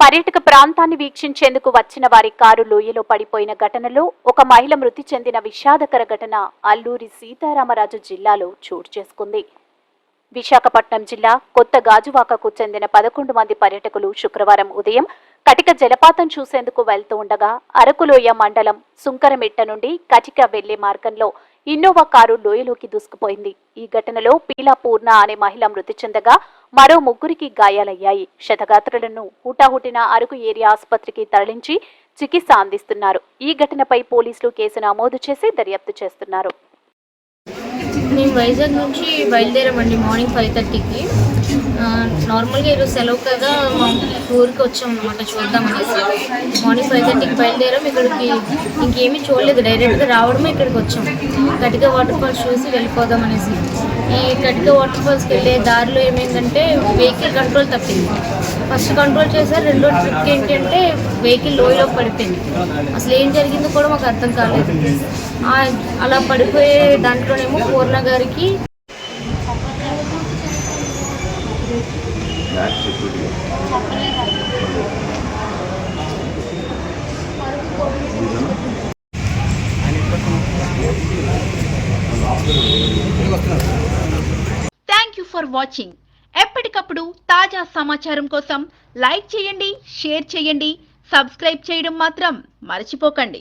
పర్యాటక ప్రాంతాన్ని వీక్షించేందుకు వచ్చిన వారి కారు లోయలో పడిపోయిన ఘటనలో ఒక మహిళ మృతి చెందిన విషాదకర ఘటన అల్లూరి సీతారామరాజు జిల్లాలో చోటు చేసుకుంది. విశాఖపట్నం జిల్లా కొత్త గాజువాకకు చెందిన పదకొండు మంది పర్యటకులు శుక్రవారం ఉదయం కటిక జలపాతం చూసేందుకు వెళ్తూ ఉండగా అరకులోయ మండలం సుంకరమిట్ట నుండి కటిక వెళ్ళే మార్గంలో ఇన్నోవా కారు లోయలోకి దూసుకుపోయింది. ఈ ఘటనలో పీలా పూర్ణ అనే మహిళ మృతి చెందగా మరో ముగ్గురికి గాయాలయ్యాయి. క్షతగాత్రులను హుటాహుటిన అరకు ఏరియా ఆసుపత్రికి తరలించి చికిత్స అందిస్తున్నారు. ఈ ఘటనపై పోలీసులు కేసు నమోదు చేసి దర్యాప్తు చేస్తున్నారు. మేము వైజాగ్ నుంచి బయలుదేరామండి మార్నింగ్ ఫైవ్ థర్టీకి. నార్మల్గా ఈరోజు సెలవు కదా మా ఊరికి వచ్చాం అనమాట చూద్దామనేసి. మార్నింగ్ ఫైవ్ థర్టీకి బయలుదేరాం ఇక్కడికి ఇంకేమీ చూడలేదు. డైరెక్ట్గా రావడమే ఇక్కడికి వచ్చాం. కటిక వాటర్ ఫాల్స్ చూసి వెళ్ళిపోదాం అనేసి ఈ కటిక వాటర్ ఫాల్స్కి వెళ్ళే దారిలో ఏమైందంటే వెహికల్ కంట్రోల్ తప్పింది. ఫస్ట్ కంట్రోల్ చేశారు రెండో ట్రిప్ ఏంటి అంటే వెహికల్ లోయలో పడిపోయింది. అసలు ఏం జరిగిందో కూడా మాకు అర్థం కాలేదు. అలా పడిపోయే దాంట్లోనేమో పూర్ణ గారికి థ్యాంక్ యూ ఫర్ వాచింగ్ ఎప్పటికప్పుడు తాజా సమాచారం కోసం లైక్ చేయండి షేర్ చేయండి సబ్స్క్రైబ్ చేయడం మాత్రం మర్చిపోకండి.